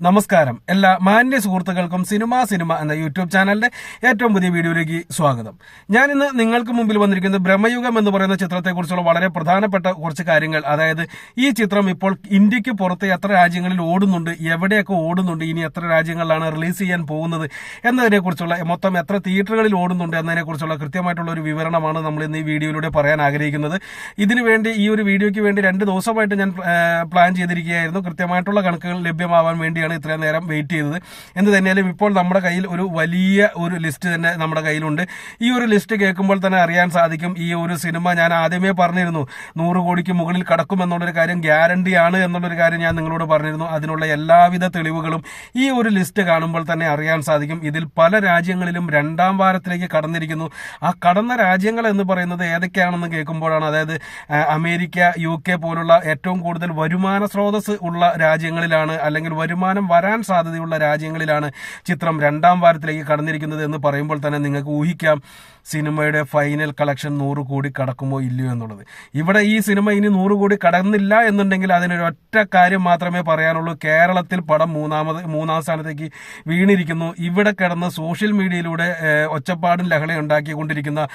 നമസ്കാരം. എല്ലാ മാന്യ സുഹൃത്തുക്കൾക്കും സിനിമ സിനിമ എന്ന യൂട്യൂബ് ചാനലിന്റെ ഏറ്റവും പുതിയ വീഡിയോയിലേക്ക് സ്വാഗതം. ഞാൻ ഇന്ന് നിങ്ങൾക്ക് മുമ്പിൽ വന്നിരിക്കുന്നത് ബ്രഹ്മയുഗം എന്ന് പറയുന്ന ചിത്രത്തെക്കുറിച്ചുള്ള വളരെ പ്രധാനപ്പെട്ട കുറച്ച് കാര്യങ്ങൾ. അതായത് ഈ ചിത്രം ഇപ്പോൾ ഇന്ത്യയ്ക്ക് പുറത്ത് എത്ര രാജ്യങ്ങളിൽ ഓടുന്നുണ്ട് എവിടെയൊക്കെ ഓടുന്നുണ്ട് ഇനി എത്ര രാജ്യങ്ങളിലാണ് റിലീസ് ചെയ്യാൻ പോകുന്നത് എന്നതിനെക്കുറിച്ചുള്ള മൊത്തം എത്ര തിയേറ്ററുകളിൽ ഓടുന്നുണ്ട് എന്നതിനെക്കുറിച്ചുള്ള കൃത്യമായിട്ടുള്ള ഒരു വിവരണമാണ് നമ്മൾ ഇന്ന് ഈ വീഡിയോയിലൂടെ പറയാൻ ആഗ്രഹിക്കുന്നത്. ഇതിനുവേണ്ടി ഈ ഒരു വീഡിയോയ്ക്ക് വേണ്ടി രണ്ട് ദിവസമായിട്ട് ഞാൻ പ്ലാൻ ചെയ്തിരിക്കുകയായിരുന്നു. കൃത്യമായിട്ടുള്ള കണക്കുകൾ ലഭ്യമാവാൻ വേണ്ടിയാണ് ഇത്രയും നേരം വെയിറ്റ് ചെയ്തത്. എന്ത് തന്നെയാലും ഇപ്പോൾ നമ്മുടെ കയ്യിൽ ഒരു വലിയ ഒരു ലിസ്റ്റ് തന്നെ നമ്മുടെ കയ്യിലുണ്ട്. ഈ ഒരു ലിസ്റ്റ് കേൾക്കുമ്പോൾ തന്നെ അറിയാൻ സാധിക്കും ഈ ഒരു സിനിമ ഞാൻ ആദ്യമേ പറഞ്ഞിരുന്നു നൂറ് കോടിക്ക് മുകളിൽ കടക്കും എന്നുള്ളൊരു കാര്യം ഗ്യാരണ്ടിയാണ് എന്നുള്ളൊരു കാര്യം ഞാൻ നിങ്ങളോട് പറഞ്ഞിരുന്നു. അതിനുള്ള എല്ലാവിധ തെളിവുകളും ഈ ഒരു ലിസ്റ്റ് കാണുമ്പോൾ തന്നെ അറിയാൻ സാധിക്കും. ഇതിൽ പല രാജ്യങ്ങളിലും രണ്ടാം വാരത്തിലേക്ക് കടന്നിരിക്കുന്നു. ആ കടന്ന രാജ്യങ്ങൾ എന്ന് പറയുന്നത് ഏതൊക്കെയാണെന്ന് കേൾക്കുമ്പോഴാണ് അതായത് അമേരിക്ക യു കെ പോലുള്ള ഏറ്റവും കൂടുതൽ വരുമാന സ്രോതസ് ഉള്ള രാജ്യങ്ങളിലാണ് അല്ലെങ്കിൽ വരുമാനം വരാൻ സാധ്യതയുള്ള രാജ്യങ്ങളിലാണ് ചിത്രം രണ്ടാം വാരത്തിലേക്ക് കടന്നിരിക്കുന്നത് എന്ന് പറയുമ്പോൾ തന്നെ നിങ്ങൾക്ക് ഊഹിക്കാം സിനിമയുടെ ഫൈനൽ കളക്ഷൻ നൂറ് കോടി കടക്കുമോ ഇല്ലയോ എന്നുള്ളത്. ഇവിടെ ഈ സിനിമ ഇനി നൂറ് കോടി കടന്നില്ല എന്നുണ്ടെങ്കിൽ അതിനൊരു ഒറ്റ കാര്യം മാത്രമേ പറയാനുള്ളൂ. കേരളത്തിൽ പടം മൂന്നാമത് മൂന്നാം സ്ഥാനത്തേക്ക് വീണിരിക്കുന്നു. ഇവിടെ കിടന്ന് സോഷ്യൽ മീഡിയയിലൂടെ ഒച്ചപ്പാടും ലഹളയും ഉണ്ടാക്കിക്കൊണ്ടിരിക്കുന്ന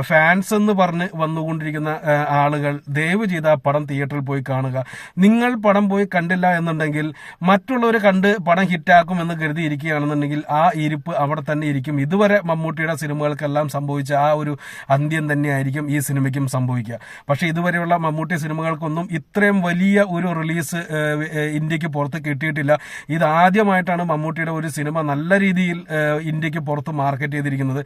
ഫാൻസ് എന്ന് പറഞ്ഞ് വന്നുകൊണ്ടിരിക്കുന്ന ആളുകൾ ദയവ് ചെയ്ത് ആ പടം തിയേറ്ററിൽ പോയി കാണുക. നിങ്ങൾ പടം പോയി കണ്ടില്ല എന്നുണ്ടെങ്കിൽ മറ്റുള്ളവർ കണ്ട് പടം ഹിറ്റാക്കും എന്ന് കരുതി ഇരിക്കുകയാണെന്നുണ്ടെങ്കിൽ ആ ഇരിപ്പ് അവിടെ തന്നെ ഇരിക്കും. ഇതുവരെ മമ്മൂട്ടിയുടെ സിനിമകൾക്കെല്ലാം സംഭവിച്ച ആ ഒരു അന്ത്യം തന്നെയായിരിക്കും ഈ സിനിമയ്ക്കും സംഭവിക്കുക. പക്ഷേ ഇതുവരെയുള്ള മമ്മൂട്ടി സിനിമകൾക്കൊന്നും ഇത്രയും വലിയ ഒരു റിലീസ് ഇന്ത്യയ്ക്ക് പുറത്ത് കിട്ടിയിട്ടില്ല. ഇത് ആദ്യമായിട്ടാണ് മമ്മൂട്ടിയുടെ ഒരു സിനിമ നല്ല രീതിയിൽ ഇന്ത്യയ്ക്ക് പുറത്ത് മാർക്കറ്റ് ചെയ്തിരിക്കുന്നത്.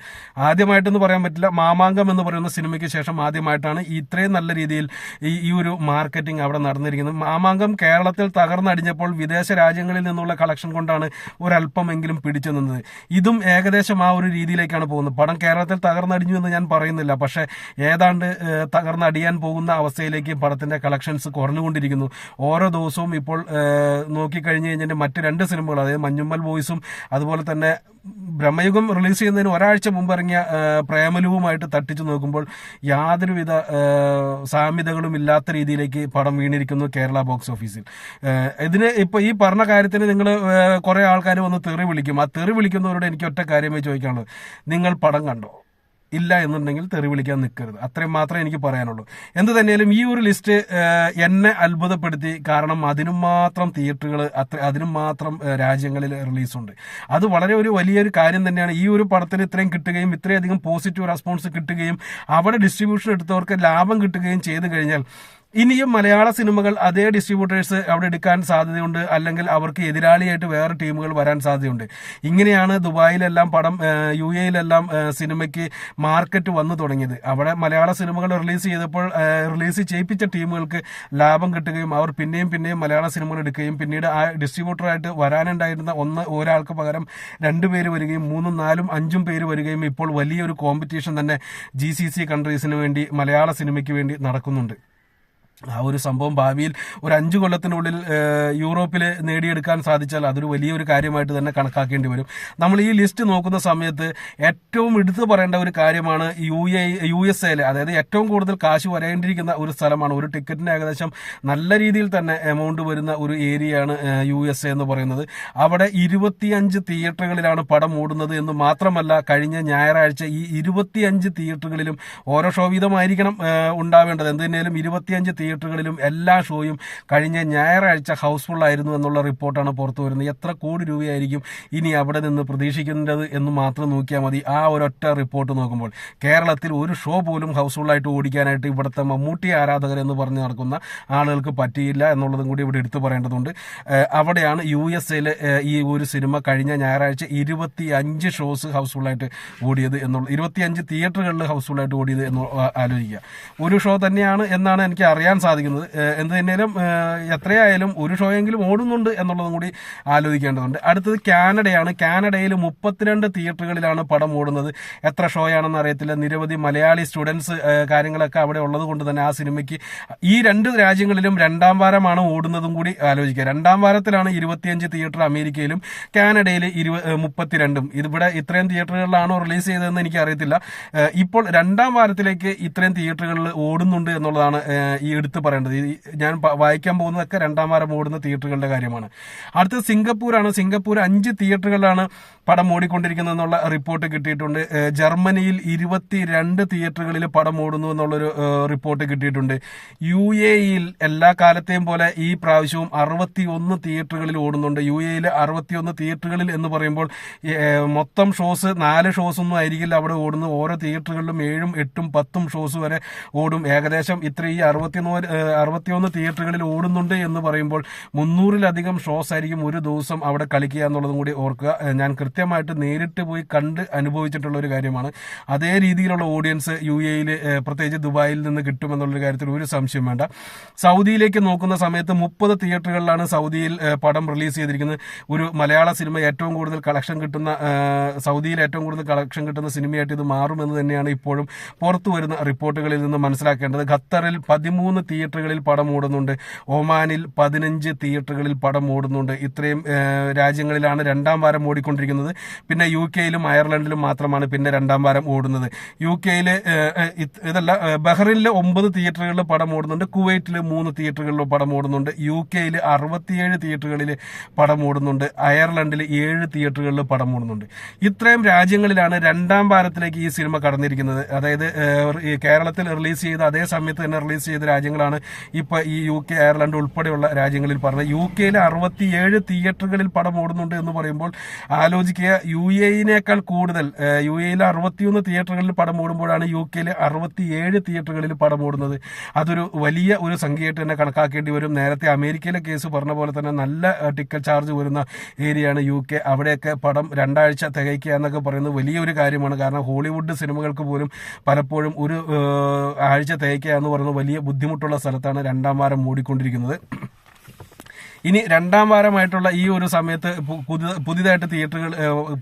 ആദ്യമായിട്ടെന്ന് പറയാൻ പറ്റില്ല മാമാങ്കം എന്ന് പറയുന്ന സിനിമയ്ക്ക് ശേഷം ആദ്യമായിട്ടാണ് ഇത്രയും നല്ല രീതിയിൽ ഈ ഒരു മാർക്കറ്റിംഗ് അവിടെ നടന്നിരിക്കുന്നത്. മാമാങ്കം കേരളത്തിൽ തകർന്നടിഞ്ഞപ്പോൾ വിദേശ രാജ്യങ്ങളിൽ നിന്നുള്ള കളക്ഷൻ കൊണ്ടാണ് ഒരല്പമെങ്കിലും പിടിച്ചു നിന്നത്. ഇതും ഏകദേശം ആ ഒരു രീതിയിലേക്കാണ് പോകുന്നത്. പടം കേരളത്തിൽ തകർന്നടിഞ്ഞു എന്ന് ഞാൻ പറയുന്നില്ല. പക്ഷേ ഏതാണ്ട് തകർന്നടിയാൻ പോകുന്ന അവസ്ഥയിലേക്ക് പടത്തിന്റെ കളക്ഷൻസ് കുറഞ്ഞുകൊണ്ടിരിക്കുന്നു. ഓരോ ദിവസവും ഇപ്പോൾ നോക്കിക്കഴിഞ്ഞ് കഴിഞ്ഞാൽ മറ്റ് രണ്ട് സിനിമകൾ അതായത് മഞ്ഞുമ്മൽ ബോയ്സും അതുപോലെ തന്നെ ബ്രഹ്മയുഗം റിലീസ് ചെയ്യുന്നതിന് ഒരാഴ്ച മുമ്പ് ഇറങ്ങിയ പ്രേമലുവുമായിട്ട് തട്ടിച്ചു നോക്കുമ്പോൾ യാതൊരുവിധ സാമ്യതകളും ഇല്ലാത്ത രീതിയിലേക്ക് പടം വീണിരിക്കുന്നു കേരള ബോക്സ് ഓഫീസിൽ. ഇതിന് ഇപ്പൊ ഈ പറഞ്ഞ കാര്യത്തിന് നിങ്ങൾ കുറേ ആൾക്കാർ വന്ന് തെറി വിളിക്കും. ആ തെറി വിളിക്കുന്നവരോട് എനിക്ക് ഒറ്റ കാര്യമേ ചോദിക്കാനുള്ളത് നിങ്ങൾ പടം കണ്ടോ? ഇല്ല എന്നുണ്ടെങ്കിൽ തെറി വിളിക്കാൻ നിൽക്കരുത്. അത്രയും മാത്രമേ എനിക്ക് പറയാനുള്ളൂ. എന്ത് തന്നെയാലും ഈ ഒരു ലിസ്റ്റ് എന്നെ അത്ഭുതപ്പെടുത്തി കാരണം അതിനും മാത്രം തിയേറ്ററുകൾ അത്ര അതിനും മാത്രം രാജ്യങ്ങളിൽ റിലീസുണ്ട് അത് വളരെ ഒരു വലിയൊരു കാര്യം തന്നെയാണ്. ഈ ഒരു പടത്തിന് ഇത്രയും കിട്ടുകയും ഇത്രയധികം പോസിറ്റീവ് റെസ്പോൺസ് കിട്ടുകയും അവിടെ ഡിസ്ട്രിബ്യൂഷൻ എടുത്തവർക്ക് ലാഭം കിട്ടുകയും ചെയ്തു കഴിഞ്ഞാൽ ഇനിയും മലയാള സിനിമകൾ അതേ ഡിസ്ട്രിബ്യൂട്ടേഴ്സ് അവിടെ എടുക്കാൻ സാധ്യതയുണ്ട്. അല്ലെങ്കിൽ അവർക്ക് എതിരാളിയായിട്ട് വേറെ ടീമുകൾ വരാൻ സാധ്യതയുണ്ട്. ഇങ്ങനെയാണ് ദുബായിലെല്ലാം പടം യു എയിലെല്ലാം സിനിമയ്ക്ക് മാർക്കറ്റ് വന്നു തുടങ്ങിയത്. അവിടെ മലയാള സിനിമകൾ റിലീസ് ചെയ്തപ്പോൾ റിലീസ് ചെയ്യിപ്പിച്ച ടീമുകൾക്ക് ലാഭം കിട്ടുകയും അവർ പിന്നെയും പിന്നെയും മലയാള സിനിമകൾ എടുക്കുകയും പിന്നീട് ആ ഡിസ്ട്രിബ്യൂട്ടറായിട്ട് വരാനുണ്ടായിരുന്ന ഒന്ന് ഒരാൾക്ക് പകരം രണ്ടു പേര് വരികയും മൂന്നും നാലും അഞ്ചും പേര് വരികയും ഇപ്പോൾ വലിയൊരു കോമ്പറ്റീഷൻ തന്നെ ജി കൺട്രീസിന് വേണ്ടി മലയാള സിനിമയ്ക്ക് വേണ്ടി നടക്കുന്നുണ്ട്. ആ ഒരു സംഭവം ഭാവിയിൽ ഒരു അഞ്ചു കൊല്ലത്തിനുള്ളിൽ യൂറോപ്പിൽ നേടിയെടുക്കാൻ സാധിച്ചാൽ അതൊരു വലിയൊരു കാര്യമായിട്ട് തന്നെ കണക്കാക്കേണ്ടി വരും. നമ്മൾ ഈ ലിസ്റ്റ് നോക്കുന്ന സമയത്ത് ഏറ്റവും എടുത്തു പറയേണ്ട ഒരു കാര്യമാണ് യു എ യു എസ് എയിൽ അതായത് ഏറ്റവും കൂടുതൽ കാശ് വരേണ്ടിയിരിക്കുന്ന ഒരു സ്ഥലമാണ്. ഒരു ടിക്കറ്റിന് ഏകദേശം നല്ല രീതിയിൽ തന്നെ എമൗണ്ട് വരുന്ന ഒരു ഏരിയയാണ് യു എസ് എ എന്ന് പറയുന്നത്. അവിടെ ഇരുപത്തിയഞ്ച് തിയേറ്ററുകളിലാണ് പടം ഓടുന്നത് എന്ന് മാത്രമല്ല കഴിഞ്ഞ ഞായറാഴ്ച ഈ ഇരുപത്തിയഞ്ച് തിയേറ്ററുകളിലും ഓരോ ഷോ വീതമായിരിക്കണം ഉണ്ടാവേണ്ടത്. എന്തിനേലും ഇരുപത്തിയഞ്ച് തിയേറ്ററുകളിലും എല്ലാ ഷോയും കഴിഞ്ഞ ഞായറാഴ്ച ഹൗസ്ഫുൾ ആയിരുന്നു എന്നുള്ള റിപ്പോർട്ടാണ് പുറത്തു വരുന്നത്. എത്ര കോടി രൂപയായിരിക്കും ഇനി അവിടെ നിന്ന് പ്രതീക്ഷിക്കേണ്ടത് എന്ന് മാത്രം നോക്കിയാൽ മതി. ആ ഒരൊറ്റ റിപ്പോർട്ട് നോക്കുമ്പോൾ കേരളത്തിൽ ഒരു ഷോ പോലും ഹൗസ്ഫുള്ളായിട്ട് ഓടിക്കാനായിട്ട് ഇവിടുത്തെ മമ്മൂട്ടി ആരാധകർ എന്ന് പറഞ്ഞ് നടക്കുന്ന ആളുകൾക്ക് പറ്റിയില്ല എന്നുള്ളതും കൂടി ഇവിടെ എടുത്തു പറയേണ്ടതുണ്ട്. അവിടെയാണ് യു എസ് ഈ ഒരു സിനിമ കഴിഞ്ഞ ഞായറാഴ്ച ഇരുപത്തി അഞ്ച് ഷോസ് ഹൗസ്ഫുള്ളായിട്ട് ഓടിയത് എന്നുള്ള ഇരുപത്തിയഞ്ച് തിയേറ്ററുകളിൽ ഹൗസ്ഫുള്ളായിട്ട് ഓടിയത് എന്ന് ആലോചിക്കുക. ഒരു ഷോ തന്നെയാണ് എന്നാണ് എനിക്ക് അറിയാൻ സാധിക്കുന്നത്. എന്ത് തന്നെയാലും എത്രയായാലും ഒരു ഷോയെങ്കിലും ഓടുന്നുണ്ട് എന്നുള്ളതും കൂടി ആലോചിക്കേണ്ടതുണ്ട്. അടുത്തത് കാനഡയാണ്. കാനഡയിൽ മുപ്പത്തിരണ്ട് തിയേറ്ററുകളിലാണ് പടം ഓടുന്നത്. എത്ര ഷോയാണെന്ന് അറിയത്തില്ല. നിരവധി മലയാളി സ്റ്റുഡൻസ് കാര്യങ്ങളൊക്കെ അവിടെ ഉള്ളത് കൊണ്ട് തന്നെ ആ സിനിമയ്ക്ക് ഈ രണ്ട് രാജ്യങ്ങളിലും രണ്ടാം വാരമാണ് ഓടുന്നതും കൂടി ആലോചിക്കുക. രണ്ടാം വാരത്തിലാണ് ഇരുപത്തിയഞ്ച് തിയേറ്റർ അമേരിക്കയിലും കാനഡയിൽ ഇരുപ മുപ്പത്തിരണ്ടും. ഇതിവിടെ ഇത്രയും തിയേറ്ററുകളിലാണോ റിലീസ് ചെയ്തതെന്ന് എനിക്ക് അറിയത്തില്ല ഇപ്പോൾ രണ്ടാം വാരത്തിലേക്ക് ഇത്രയും തിയേറ്ററുകളിൽ ഓടുന്നുണ്ട് എന്നുള്ളതാണ് ഈ എടുത്തു എടുത്തു പറയേണ്ടത്. ഞാൻ വായിക്കാൻ പോകുന്നതൊക്കെ രണ്ടാം വാരം ഓടുന്ന തിയേറ്ററുകളുടെ കാര്യമാണ്. അടുത്തത് സിംഗപ്പൂരാണ്. സിംഗപ്പൂർ അഞ്ച് തിയേറ്ററുകളിലാണ് പടം ഓടിക്കൊണ്ടിരിക്കുന്നു എന്നുള്ള റിപ്പോർട്ട് കിട്ടിയിട്ടുണ്ട്. ജർമ്മനിയിൽ ജർമ്മനിയിൽ ഇരുപത്തിരണ്ട് തിയേറ്ററുകളിൽ പടം ഓടുന്നു എന്നുള്ളൊരു റിപ്പോർട്ട് കിട്ടിയിട്ടുണ്ട്. യു എയിൽ എല്ലാ കാലത്തെയും പോലെ ഈ പ്രാവശ്യവും അറുപത്തി ഒന്ന് തിയേറ്ററുകളിൽ ഓടുന്നുണ്ട്. യു എയിൽ അറുപത്തിയൊന്ന് തിയേറ്ററുകളിൽ എന്ന് പറയുമ്പോൾ മൊത്തം ഷോസ് നാല് ഷോസ് ഒന്നും ആയിരിക്കില്ല അവിടെ ഓടുന്നത്. ഓരോ തിയേറ്ററുകളിലും ഏഴും എട്ടും പത്തും ഷോസ് വരെ ഓടും. ഏകദേശം ഇത്ര ഈ അറുപത്തിനൂറ് അറുപത്തിയൊന്ന് തിയേറ്ററുകളിൽ ഓടുന്നുണ്ട് എന്ന് പറയുമ്പോൾ മുന്നൂറിലധികം ഷോസ് ആയിരിക്കും ഒരു ദിവസം അവിടെ കളിക്കുക എന്നുള്ളതും കൂടി ഓർക്കുക. ഞാൻ കൃത്യമായിട്ട് നേരിട്ട് പോയി കണ്ട് അനുഭവിച്ചിട്ടുള്ള ഒരു കാര്യമാണ്. അതേ രീതിയിലുള്ള ഓഡിയൻസ് യു എയിൽ പ്രത്യേകിച്ച് ദുബായിൽ നിന്ന് കിട്ടുമെന്നുള്ളൊരു കാര്യത്തിൽ ഒരു സംശയം വേണ്ട. സൗദിയിലേക്ക് നോക്കുന്ന സമയത്ത് മുപ്പത് തിയേറ്ററുകളിലാണ് സൗദിയിൽ പടം റിലീസ് ചെയ്തിരിക്കുന്നത്. ഒരു മലയാള സിനിമ ഏറ്റവും കൂടുതൽ കളക്ഷൻ കിട്ടുന്ന സൗദിയിൽ ഏറ്റവും കൂടുതൽ കളക്ഷൻ കിട്ടുന്ന സിനിമയായിട്ട് ഇത് മാറുമെന്ന് തന്നെയാണ് ഇപ്പോഴും പുറത്തു വരുന്ന റിപ്പോർട്ടുകളിൽ നിന്ന് മനസ്സിലാക്കേണ്ടത്. ഖത്തറിൽ പതിമൂന്ന് തിയേറ്ററുകളിൽ പടം ഓടുന്നുണ്ട്. ഒമാനിൽ പതിനഞ്ച് തിയേറ്ററുകളിൽ പടം ഓടുന്നുണ്ട്. ഇത്രയും രാജ്യങ്ങളിലാണ് രണ്ടാം വാരം ഓടിക്കൊണ്ടിരിക്കുന്നത്. പിന്നെ യു കെയിലും അയർലൻഡിലും മാത്രമാണ് പിന്നെ രണ്ടാം വാരം ഓടുന്നത്. യു കെയിൽ ഇതല്ല ബഹ്റിനിലെ ഒമ്പത് തിയേറ്ററുകളിൽ പടം ഓടുന്നുണ്ട്. കുവൈറ്റിൽ മൂന്ന് തിയേറ്ററുകളിൽ പടം ഓടുന്നുണ്ട്. യു കെയിൽ അറുപത്തിയേഴ് തിയേറ്ററുകളിൽ പടം ഓടുന്നുണ്ട്. അയർലൻഡിൽ ഏഴ് തിയേറ്ററുകളിൽ പടം ഓടുന്നുണ്ട്. ഇത്രയും രാജ്യങ്ങളിലാണ് രണ്ടാം വാരത്തിലേക്ക് ഈ സിനിമ കടന്നിരിക്കുന്നത്. അതായത് കേരളത്തിൽ റിലീസ് ചെയ്ത അതേ സമയത്ത് തന്നെ റിലീസ് ചെയ്ത രാജ്യങ്ങളാണ് ഇപ്പൊ ഈ യു കെ അയർലൻഡ് ഉൾപ്പെടെയുള്ള രാജ്യങ്ങളിൽ പറഞ്ഞത്. യു കെയിലെ അറുപത്തിയേഴ് തിയേറ്ററുകളിൽ പടം ഓടുന്നുണ്ട് എന്ന് പറയുമ്പോൾ ആലോചിക്കുക യു എയിനേക്കാൾ കൂടുതൽ യു എയിലെ അറുപത്തിയൊന്ന് തിയേറ്ററുകളിൽ പടം ഓടുമ്പോഴാണ് യു കെയിലെ അറുപത്തിയേഴ് തിയേറ്ററുകളിൽ പടം ഓടുന്നത്. അതൊരു വലിയ ഒരു സംഖ്യയായിട്ട് തന്നെ കണക്കാക്കേണ്ടി വരും. നേരത്തെ അമേരിക്കയിലെ കേസ് പറഞ്ഞ പോലെ തന്നെ നല്ല ടിക്കറ്റ് ചാർജ് വരുന്ന ഏരിയയാണ് യു കെ. അവിടെയൊക്കെ പടം രണ്ടാഴ്ച തികയ്ക്കുക എന്നൊക്കെ പറയുന്നത് വലിയൊരു കാര്യമാണ്. കാരണം ഹോളിവുഡ് സിനിമകൾക്ക് പോലും പലപ്പോഴും ഒരു ആഴ്ച തികയ്ക്കുക എന്ന് പറയുന്നത് വലിയ ബുദ്ധിമുട്ടുള്ള സ്ഥലത്താണ് രണ്ടാം വാരം മൂടിക്കൊണ്ടിരിക്കുന്നത്. ഇനി രണ്ടാം വാരമായിട്ടുള്ള ഈ ഒരു സമയത്ത് പുതിയതായിട്ട് തിയേറ്ററുകൾ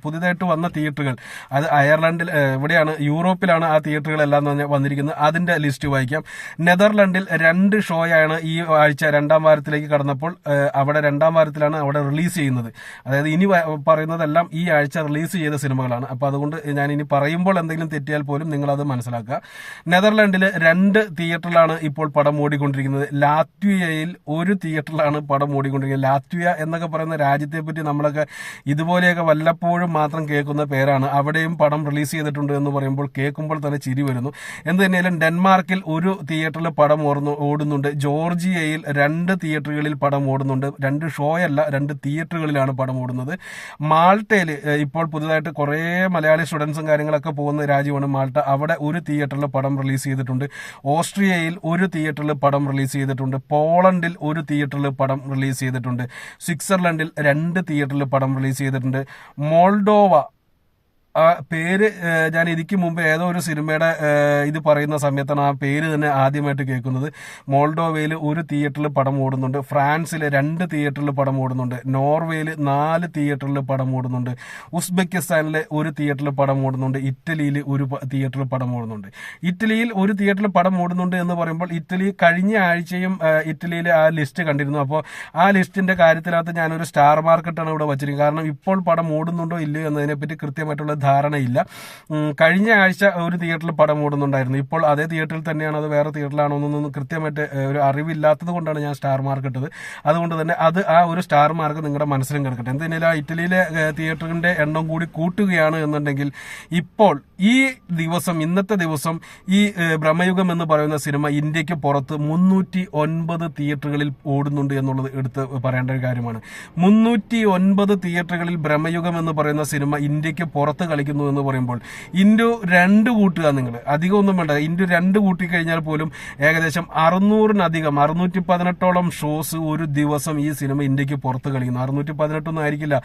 പുതിയതായിട്ട് വന്ന തിയേറ്ററുകൾ അത് അയർലൻഡിൽ ഇവിടെയാണ് യൂറോപ്പിലാണ് ആ തിയേറ്ററുകളെല്ലാം വന്നിരിക്കുന്നത്. അതിന്റെ ലിസ്റ്റ് വായിക്കാം. നെതർലൻഡിൽ രണ്ട് ഷോയാണ് ഈ ആഴ്ച രണ്ടാം വാരത്തിലേക്ക് കടന്നപ്പോൾ അവിടെ രണ്ടാം വാരത്തിലാണ് അവിടെ റിലീസ് ചെയ്യുന്നത്. അതായത് ഇനി പറയുന്നതെല്ലാം ഈ ആഴ്ച റിലീസ് ചെയ്ത സിനിമകളാണ്. അപ്പോൾ അതുകൊണ്ട് ഞാൻ ഇനി പറയുമ്പോൾ എന്തെങ്കിലും തെറ്റിയാൽ പോലും നിങ്ങൾ അത് മനസ്സിലാക്കുക. നെതർലൻഡിൽ രണ്ട് തിയേറ്ററിലാണ് ഇപ്പോൾ പടം ഓടിക്കൊണ്ടിരിക്കുന്നത്. ലാത്വിയയിൽ ഒരു തിയേറ്ററിലാണ് പടം ഓടിക്കൊണ്ടിരിക്കുന്നത് ലാത്വിയ എന്നൊക്കെ പറയുന്ന രാജ്യത്തെ പറ്റി നമ്മളൊക്കെ ഇതുപോലെയൊക്കെ വല്ലപ്പോഴും മാത്രം കേൾക്കുന്ന പേരാണ്. അവിടെയും പടം റിലീസ് ചെയ്തിട്ടുണ്ട് എന്ന് പറയുമ്പോൾ കേൾക്കുമ്പോൾ തന്നെ ചിരി വരുന്നു. എന്ത് തന്നെയാലും ഡെൻമാർക്കിൽ ഒരു തിയേറ്ററിൽ പടം ഓർന്നു ഓടുന്നുണ്ട്. ജോർജിയയിൽ രണ്ട് തിയേറ്ററുകളിൽ പടം ഓടുന്നുണ്ട്. രണ്ട് ഷോയല്ല രണ്ട് തിയേറ്ററുകളിലാണ് പടം ഓടുന്നത്. മാൾട്ടയിൽ ഇപ്പോൾ പുതുതായിട്ട് കുറേ മലയാളി സ്റ്റുഡൻസും കാര്യങ്ങളൊക്കെ പോകുന്ന രാജ്യമാണ് മാൾട്ട. അവിടെ ഒരു തിയേറ്ററിൽ പടം റിലീസ് ചെയ്തിട്ടുണ്ട്. ഓസ്ട്രിയയിൽ ഒരു തിയേറ്ററിൽ പടം റിലീസ് ചെയ്തിട്ടുണ്ട്. പോളണ്ടിൽ ഒരു തിയേറ്ററിൽ പടം റിലീസ് ചെയ്തിട്ടുണ്ട്. സ്വിറ്റ്സർലൻഡിൽ രണ്ട് തിയേറ്ററിൽ പടം റിലീസ് ചെയ്തിട്ടുണ്ട്. മോൾഡോവ ആ പേര് ഞാൻ ഇതിക്ക് മുമ്പ് ഏതോ ഒരു സിനിമയുടെ ഇത് പറയുന്ന സമയത്താണ് ആ പേര് തന്നെ ആദ്യമായിട്ട് കേൾക്കുന്നത്. മോൾഡോവയിൽ ഒരു തിയേറ്ററിൽ പടം ഓടുന്നുണ്ട്. ഫ്രാൻസിൽ രണ്ട് തിയേറ്ററിൽ പടം ഓടുന്നുണ്ട്. നോർവേയിൽ നാല് തിയേറ്ററിൽ പടം ഓടുന്നുണ്ട്. ഉസ്ബെക്കിസ്ഥാനിൽ ഒരു തിയേറ്ററിൽ പടം ഓടുന്നുണ്ട്. ഇറ്റലിയിൽ ഒരു തിയേറ്ററിൽ പടം ഓടുന്നുണ്ട്. ഇറ്റലിയിൽ ഒരു തിയേറ്ററിൽ പടം ഓടുന്നുണ്ട് എന്ന് പറയുമ്പോൾ ഇറ്റലി കഴിഞ്ഞ ആഴ്ചയും ഇറ്റലിയിൽ ആ ലിസ്റ്റ് കണ്ടിരുന്നു. അപ്പോൾ ആ ലിസ്റ്റിന്റെ കാര്യത്തിനകത്ത് ഞാനൊരു സ്റ്റാർ മാർക്കറ്റാണ് ഇവിടെ വച്ചിരിക്കുന്നത്. കാരണം ഇപ്പോൾ പടം ഓടുന്നുണ്ടോ ഇല്ലയോ എന്നതിനെപ്പറ്റി കൃത്യമായിട്ടുള്ള ധാരണയില്ല. കഴിഞ്ഞ ആഴ്ച ഒരു തിയേറ്ററിൽ പടം ഓടുന്നുണ്ടായിരുന്നു ഇപ്പോൾ അതേ തിയേറ്ററിൽ തന്നെയാണ് അത് വേറെ തിയേറ്ററിലാണോ എന്നൊന്നും കൃത്യമായിട്ട് ഒരു അറിവില്ലാത്തത് കൊണ്ടാണ് ഞാൻ സ്റ്റാർ മാർക്ക് ഇട്ടത്. അതുകൊണ്ട് തന്നെ അത് ആ ഒരു സ്റ്റാർ മാർക്ക് നിങ്ങളുടെ മനസ്സിലും കിടക്കട്ടെ. ആ ഇറ്റലിയിലെ തിയേറ്ററിന്റെ എണ്ണം കൂടി കൂട്ടുകയാണ് എന്നുണ്ടെങ്കിൽ ഇപ്പോൾ ഈ ദിവസം ഇന്നത്തെ ദിവസം ഈ ബ്രഹ്മയുഗം എന്ന് പറയുന്ന സിനിമ ഇന്ത്യയ്ക്ക് പുറത്ത് മുന്നൂറ്റി ഒൻപത് തിയേറ്ററുകളിൽ ഓടുന്നുണ്ട് എന്നുള്ളത് എടുത്ത് പറയേണ്ട ഒരു കാര്യമാണ്. മുന്നൂറ്റി ഒൻപത് തിയേറ്ററുകളിൽ ബ്രഹ്മയുഗം എന്ന് പറയുന്ന സിനിമ ഇന്ത്യയ്ക്ക് പുറത്ത് കളിക്കുന്നു എന്ന് പറയുമ്പോൾ ഇൻഡു രണ്ട് കൂട്ടുക നിങ്ങൾ. അധികം ഒന്നും വേണ്ട. ഇൻഡു രണ്ട് കൂട്ടി കഴിഞ്ഞാൽ പോലും ഏകദേശം അറുന്നൂറിനധികം അറുന്നൂറ്റി പതിനെട്ടോളം ഷോസ് ഒരു ദിവസം ഈ സിനിമ ഇന്ത്യയ്ക്ക് പുറത്ത് കളിക്കുന്നു. അറുന്നൂറ്റി പതിനെട്ടൊന്നും ആയിരിക്കില്ല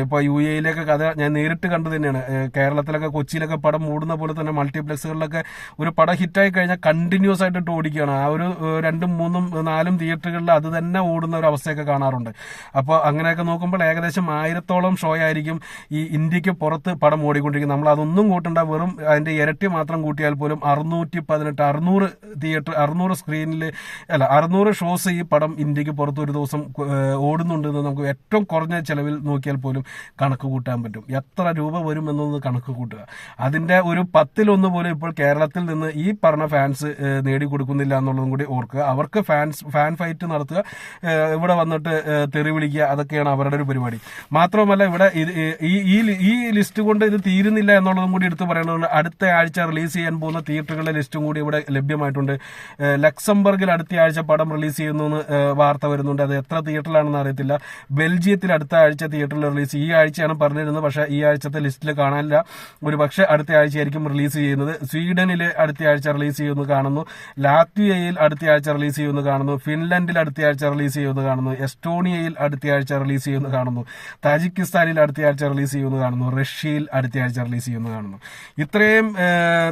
ഇപ്പൊ യു എയിലൊക്കെ കഥ ഞാൻ നേരിട്ട് കണ്ടു തന്നെയാണ്. കേരളത്തിലൊക്കെ കൊച്ചിയിലൊക്കെ പടം മൂടുന്ന പോലെ തന്നെ മൾട്ടിപ്ലക്സുകളിലൊക്കെ ഒരു പടം ഹിറ്റായി കഴിഞ്ഞാൽ കണ്ടിന്യൂസ് ആയിട്ട് ഓടിക്കുകയാണ്. ആ ഒരു രണ്ടും മൂന്നും നാലും തിയേറ്ററുകളിൽ അത് തന്നെ ഓടുന്ന ഒരു അവസ്ഥയൊക്കെ കാണാറുണ്ട്. അപ്പോൾ അങ്ങനെയൊക്കെ നോക്കുമ്പോൾ ഏകദേശം ആയിരത്തോളം ഷോ ആയിരിക്കും ഈ ഇന്ത്യയ്ക്ക് പുറത്ത് പടം ഓടിക്കൊണ്ടിരിക്കുന്നത് നമ്മൾ അതൊന്നും കൂട്ടണ്ട. വെറും അതിന്റെ ഇരട്ടി മാത്രം കൂട്ടിയാൽ പോലും അറുന്നൂറ്റി പതിനെട്ട് അറുന്നൂറ് തിയേറ്റർ അറുന്നൂറ് സ്ക്രീനിൽ അല്ല അറുന്നൂറ് ഷോസ് ഈ പടം ഇന്ത്യയ്ക്ക് പുറത്ത് ഒരു ദിവസം ഓടുന്നുണ്ട് എന്ന് നമുക്ക് ഏറ്റവും കുറഞ്ഞ ചെലവിൽ നോക്കിയാൽ പോലും കണക്ക് കൂട്ടാൻ പറ്റും. എത്ര രൂപ വരും എന്നൊന്ന് കണക്ക് കൂട്ടുക. അതിന്റെ ഒരു പത്തിലൊന്ന് പോലും ഇപ്പോൾ കേരളത്തിൽ നിന്ന് ഈ പറഞ്ഞ ഫാൻസ് നേടിക്കൊടുക്കുന്നില്ല എന്നുള്ളതും കൂടി ഓർക്കുക. അവർക്ക് ഫാൻസ് ഫാൻ ഫൈറ്റ് നടത്തുക ഇവിടെ വന്നിട്ട് തെറി വിളിക്കുക അതൊക്കെയാണ് അവരുടെ ഒരു പരിപാടി. മാത്രമല്ല ഇവിടെ ഈ ഈ ലിസ്റ്റ് കൊണ്ട് ഇത് തീരുന്നില്ല എന്നുള്ളതും കൂടി എടുത്തു പറയേണ്ടതുണ്ട് അടുത്ത ആഴ്ച റിലീസ് ചെയ്യാൻ പോകുന്ന തിയേറ്ററുകളുടെ ലിസ്റ്റും കൂടി ഇവിടെ ലഭ്യമായിട്ടുണ്ട്. ലക്സംബർഗിൽ അടുത്ത ആഴ്ച പടം റിലീസ് ചെയ്യുന്നു എന്ന് വാർത്ത വരുന്നുണ്ട്. അത് എത്ര തിയേറ്ററിലാണെന്ന് അറിയത്തില്ല. ബെൽജിയത്തിൽ അടുത്ത ആഴ്ച തിയേറ്ററിൽ റിലീസ് ഈ ആഴ്ചയാണ് പറഞ്ഞിരുന്നത്. പക്ഷേ ഈ ആഴ്ചത്തെ ലിസ്റ്റിൽ കാണാനില്ല. ഒരു പക്ഷേ അടുത്ത ആഴ്ചയായിരിക്കും റിലീസ് ചെയ്യുന്നത്. സ്വീഡനിൽ അടുത്ത ആഴ്ച റിലീസ് ചെയ്യുന്നു കാണുന്നു. ലാത്വിയയിൽ അടുത്ത ആഴ്ച റിലീസ് ചെയ്യുന്നു കാണുന്നു. ഫിൻലൻഡിൽ അടുത്ത ആഴ്ച റിലീസ് ചെയ്യുന്നു കാണുന്നു. എസ്റ്റോണിയയിൽ അടുത്ത ആഴ്ച റിലീസ് ചെയ്യുന്നു കാണുന്നു. താജിക്കിസ്ഥാനിൽ അടുത്ത ആഴ്ച റിലീസ് ചെയ്യുന്നു കാണുന്നു. റഷ്യയിൽ അടുത്ത ആഴ്ച റിലീസ് ചെയ്യുന്നതാണെന്ന് ഇത്രയും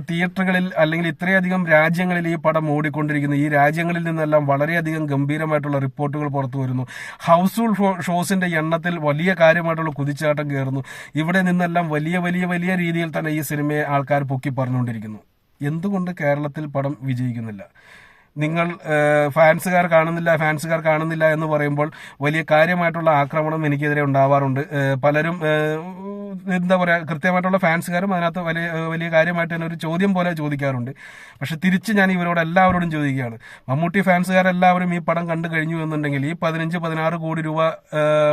തിയേറ്ററുകളിൽ അല്ലെങ്കിൽ ഇത്രയധികം രാജ്യങ്ങളിൽ ഈ പടം ഓടിക്കൊണ്ടിരിക്കുന്നു. ഈ രാജ്യങ്ങളിൽ നിന്നെല്ലാം വളരെയധികം ഗംഭീരമായിട്ടുള്ള റിപ്പോർട്ടുകൾ പുറത്തു വരുന്നു. ഹൗസ്ഫുൾ ഷോസിന്റെ എണ്ണത്തിൽ വലിയ കാര്യമായിട്ടുള്ള കുതിച്ചാട്ടം കയറുന്നു. ഇവിടെ നിന്നെല്ലാം വലിയ വലിയ വലിയ രീതിയിൽ തന്നെ ഈ സിനിമയെ ആൾക്കാർ പൊക്കി പറഞ്ഞുകൊണ്ടിരിക്കുന്നു. എന്തുകൊണ്ട് കേരളത്തിൽ പടം വിജയിക്കുന്നില്ല? നിങ്ങൾ ഫാൻസുകാർ കാണുന്നില്ല ഫാൻസുകാർ കാണുന്നില്ല എന്ന് പറയുമ്പോൾ വലിയ കാര്യമായിട്ടുള്ള ആക്രമണം എനിക്കെതിരെ ഉണ്ടാവാറുണ്ട്. പലരും എന്താ പറയുക കൃത്യമായിട്ടുള്ള ഫാൻസുകാരും അതിനകത്ത് വലിയ വലിയ കാര്യമായിട്ട് തന്നെ ഒരു ചോദ്യം പോലെ ചോദിക്കാറുണ്ട്. പക്ഷെ തിരിച്ച് ഞാൻ ഇവരോട് എല്ലാവരോടും ചോദിക്കുകയാണ്. മമ്മൂട്ടി ഫാൻസുകാരെല്ലാവരും ഈ പടം കണ്ടു കഴിഞ്ഞു എന്നുണ്ടെങ്കിൽ ഈ പതിനഞ്ച് പതിനാറ് കോടി രൂപ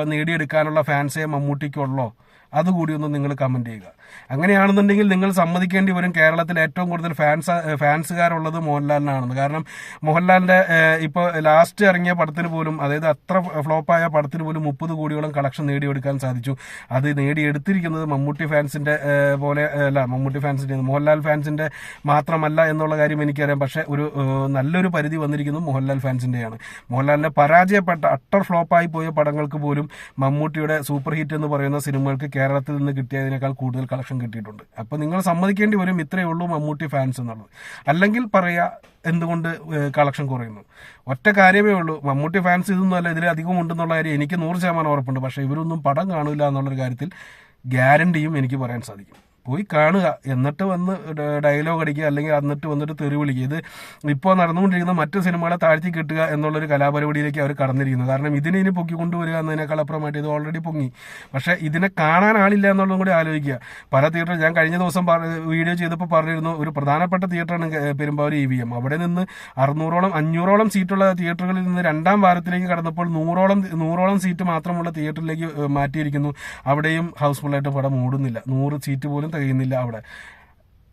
നേടിയെടുക്കാനുള്ള ഫാൻസേ മമ്മൂട്ടിക്കുള്ളോ? അതുകൂടി ഒന്ന് നിങ്ങൾ കമന്റ് ചെയ്യുക. അങ്ങനെയാണെന്നുണ്ടെങ്കിൽ നിങ്ങൾ സമ്മതിക്കേണ്ടി വരും. കേരളത്തിൽ ഏറ്റവും കൂടുതൽ ഫാൻസ് ഫാൻസുകാരുള്ളത് മോഹൻലാലിനാണെന്ന്. കാരണം മോഹൻലാലിന്റെ ഇപ്പോൾ ലാസ്റ്റ് ഇറങ്ങിയ പടത്തിന് പോലും അതായത് അത്ര ഫ്ലോപ്പായ പടത്തിന് പോലും മുപ്പത് കോടിയോളം കളക്ഷൻ നേടിയെടുക്കാൻ സാധിച്ചു. അത് നേടിയെടുത്തിരിക്കുന്നത് മമ്മൂട്ടി ഫാൻസിന്റെ പോലെ അല്ല മമ്മൂട്ടി ഫാൻസിന്റെ മോഹൻലാൽ ഫാൻസിന്റെ മാത്രമല്ല എന്നുള്ള കാര്യം എനിക്കറിയാം. പക്ഷേ ഒരു നല്ലൊരു പരിധി വന്നിരിക്കുന്നത് മോഹൻലാൽ ഫാൻസിന്റെയാണ് മോഹൻലാലിന്റെ പരാജയപ്പെട്ട അട്ടർ ഫ്ലോപ്പായി പോയ പടങ്ങൾക്ക് പോലും മമ്മൂട്ടിയുടെ സൂപ്പർ ഹിറ്റ് എന്ന് പറയുന്ന സിനിമകൾക്ക് കേരളത്തിൽ നിന്ന് കിട്ടിയതിനേക്കാൾ കൂടുതൽ കളക്ഷൻ കിട്ടിയിട്ടുണ്ട്. അപ്പോൾ നിങ്ങൾ സമ്മതിക്കേണ്ടി വരും ഇത്രയേ ഉള്ളൂ മമ്മൂട്ടി ഫാൻസ് എന്നുള്ളത്. അല്ലെങ്കിൽ പറയുക എന്തുകൊണ്ട് കളക്ഷൻ കുറയുന്നു. ഒറ്റ കാര്യമേ ഉള്ളൂ മമ്മൂട്ടി ഫാൻസ് ഇതൊന്നും അല്ല ഇതിൽ അധികം ഉണ്ടെന്നുള്ള കാര്യം എനിക്ക് നൂറ് ശതമാനം ഉറപ്പുണ്ട്. പക്ഷേ ഇവരൊന്നും പടം കാണില്ല എന്നുള്ളൊരു കാര്യത്തിൽ ഗ്യാരണ്ടിയും എനിക്ക് പറയാൻ സാധിക്കും. പോയി കാണുക. എന്നിട്ട് വന്ന് ഡയലോഗ് അടിക്കുക. അല്ലെങ്കിൽ എന്നിട്ട് വന്നിട്ട് തെറി വിളിക്കുക. ഇത് ഇപ്പോൾ നടന്നുകൊണ്ടിരിക്കുന്ന മറ്റു സിനിമകളെ താഴ്ത്തി കിട്ടുക എന്നുള്ളൊരു കലാപരിപാടിയിലേക്ക് അവർ കടന്നിരിക്കുന്നു. കാരണം ഇതിനെ ഇനി പൊക്കി കൊണ്ടുവരിക എന്നതിനേക്കാൾ അപ്പുറമായിട്ട് ഇത് ഓൾറെഡി പൊങ്ങി. പക്ഷേ ഇതിനെ കാണാൻ ആളില്ല എന്നുള്ളതും കൂടി ആലോചിക്കുക. പല തിയേറ്റർ ഞാൻ കഴിഞ്ഞ ദിവസം വീഡിയോ ചെയ്തപ്പോൾ പറഞ്ഞിരുന്നു ഒരു പ്രധാനപ്പെട്ട തിയേറ്ററാണ് പെരുമ്പാവൂർ ഇ വി എം അവിടെ നിന്ന് അറുന്നൂറോളം അഞ്ഞൂറോളം സീറ്റുള്ള തിയേറ്ററുകളിൽ നിന്ന് രണ്ടാം വാരത്തിലേക്ക് കടന്നപ്പോൾ നൂറോളം നൂറോളം സീറ്റ് മാത്രമുള്ള തിയേറ്ററിലേക്ക് മാറ്റിയിരിക്കുന്നു. അവിടെയും ഹൗസ്ഫുള്ളായിട്ട് പടം ഓടുന്നില്ല നൂറ് സീറ്റ് പോലും തികയുന്നില്ല അവിടെ.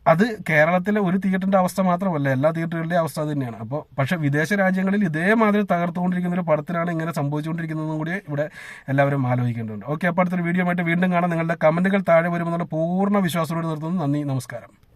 അത് കേരളത്തിലെ ഒരു തിയേറ്ററിന്റെ അവസ്ഥ മാത്രമല്ല എല്ലാ തിയേറ്ററുകളുടെയും അവസ്ഥ തന്നെയാണ്. അപ്പോൾ പക്ഷേ വിദേശ രാജ്യങ്ങളിൽ ഇതേമാതിരി തകർത്തുകൊണ്ടിരിക്കുന്ന ഒരു പടത്തിനാണ് ഇങ്ങനെ സംഭവിച്ചുകൊണ്ടിരിക്കുന്നതെന്നും കൂടി ഇവിടെ എല്ലാവരും ആലോചിക്കേണ്ടതുണ്ട്. ഓക്കെ അപ്പോൾ അടുത്തൊരു വീഡിയോ ആയിട്ട് വീണ്ടും കാണാം. നിങ്ങളുടെ കമന്റുകൾ താഴെ വരുമെന്നുള്ള പൂർണ വിശ്വാസത്തോട് നിർത്തുന്നു. നന്ദി നമസ്കാരം.